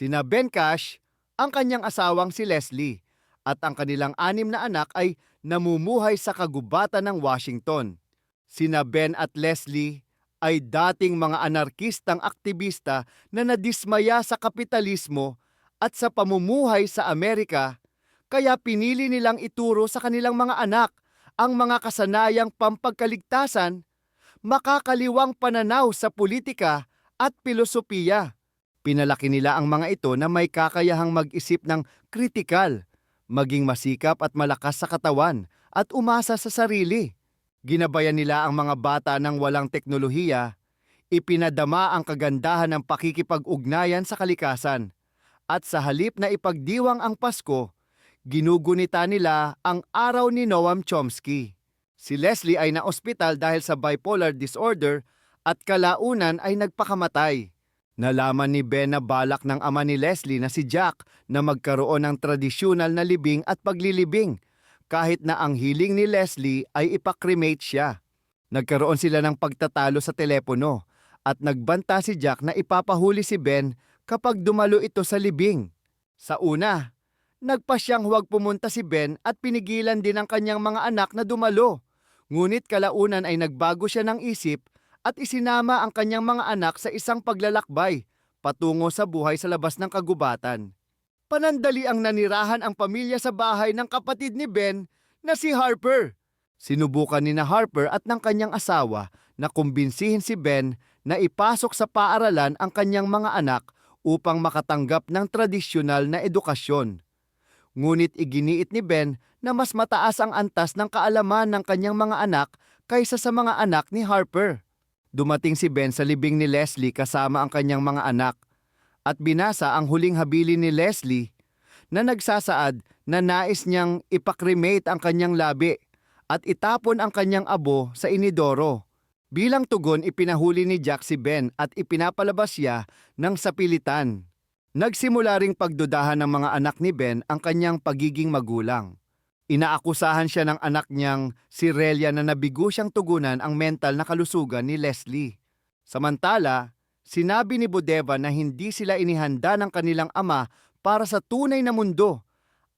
Sina Ben Cash, ang kanyang asawang si Leslie, at ang kanilang anim na anak ay namumuhay sa kagubatan ng Washington. Sina Ben at Leslie ay dating mga anarkistang aktivista na nadismaya sa kapitalismo at sa pamumuhay sa Amerika, kaya pinili nilang ituro sa kanilang mga anak ang mga kasanayang pampagkaligtasan, makakaliwang pananaw sa politika at pilosopiya. Pinalaki nila ang mga ito na may kakayahang mag-isip ng kritikal, maging masikap at malakas sa katawan at umasa sa sarili. Ginabayan nila ang mga bata ng walang teknolohiya, ipinadama ang kagandahan ng pakikipag-ugnayan sa kalikasan, at sa halip na ipagdiwang ang Pasko, ginugunita nila ang araw ni Noam Chomsky. Si Leslie ay naospital dahil sa bipolar disorder at kalaunan ay nagpakamatay. Nalaman ni Ben na balak ng ama ni Leslie na si Jack na magkaroon ng tradisyonal na libing at paglilibing kahit na ang hiling ni Leslie ay ipakremate siya. Nagkaroon sila ng pagtatalo sa telepono at nagbanta si Jack na ipapahuli si Ben kapag dumalo ito sa libing. Sa una, nagpa siyang huwag pumunta si Ben at pinigilan din ang kanyang mga anak na dumalo. Ngunit kalaunan ay nagbago siya ng isip at isinama ang kanyang mga anak sa isang paglalakbay patungo sa buhay sa labas ng kagubatan. Panandali ang nanirahan ang pamilya sa bahay ng kapatid ni Ben na si Harper. Sinubukan ni na Harper at ng kanyang asawa na kumbinsihin si Ben na ipasok sa paaralan ang kanyang mga anak upang makatanggap ng tradisyonal na edukasyon. Ngunit iginiit ni Ben na mas mataas ang antas ng kaalaman ng kanyang mga anak kaysa sa mga anak ni Harper. Dumating si Ben sa libing ni Leslie kasama ang kanyang mga anak at binasa ang huling habilin ni Leslie na nagsasaad na nais niyang ipakremate ang kanyang labi at itapon ang kanyang abo sa inidoro. Bilang tugon ipinahuli ni Jack si Ben at ipinapalabas siya ng sapilitan. Nagsimula ring pagdudahan ng mga anak ni Ben ang kanyang pagiging magulang. Inaakusahan siya ng anak niyang si Relia na nabigo siyang tugunan ang mental na kalusugan ni Leslie. Samantala, sinabi ni Bodeva na hindi sila inihanda ng kanilang ama para sa tunay na mundo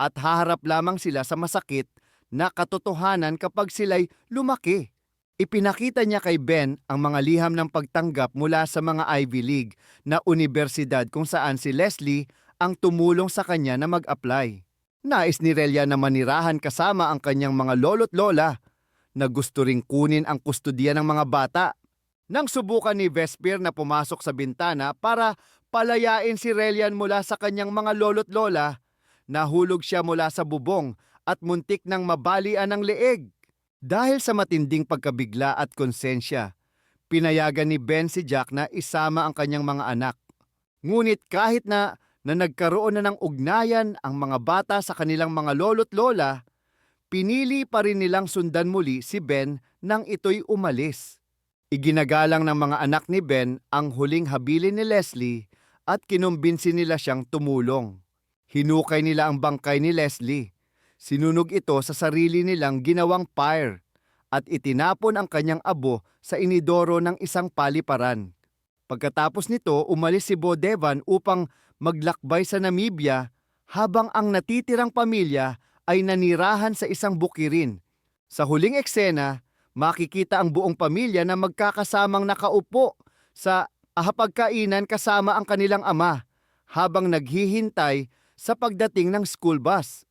at haharap lamang sila sa masakit na katotohanan kapag sila'y lumaki. Ipinakita niya kay Ben ang mga liham ng pagtanggap mula sa mga Ivy League na universidad kung saan si Leslie ang tumulong sa kanya na mag-apply. Nais ni Relia na manirahan kasama ang kanyang mga lolo't lola na gusto ring kunin ang kustodiya ng mga bata. Nang subukan ni Vesper na pumasok sa bintana para palayain si Relian mula sa kanyang mga lolo't lola, nahulog siya mula sa bubong at muntik ng mabalian ng leeg. Dahil sa matinding pagkabigla at konsensya, pinayagan ni Ben si Jack na isama ang kanyang mga anak. Ngunit kahit na na nagkaroon na ng ugnayan ang mga bata sa kanilang mga lolo't lola, pinili pa rin nilang sundan muli si Ben nang ito'y umalis. Iginagalang ng mga anak ni Ben ang huling habilin ni Leslie at kinumbinsi nila siyang tumulong. Hinukay nila ang bangkay ni Leslie. Sinunog ito sa sarili nilang ginawang pyre at itinapon ang kanyang abo sa inidoro ng isang paliparan. Pagkatapos nito, umalis si Bo Devan upang maglakbay sa Namibia habang ang natitirang pamilya ay nanirahan sa isang bukirin. Sa huling eksena, makikita ang buong pamilya na magkakasamang nakaupo sa hapagkainan kasama ang kanilang ama habang naghihintay sa pagdating ng school bus.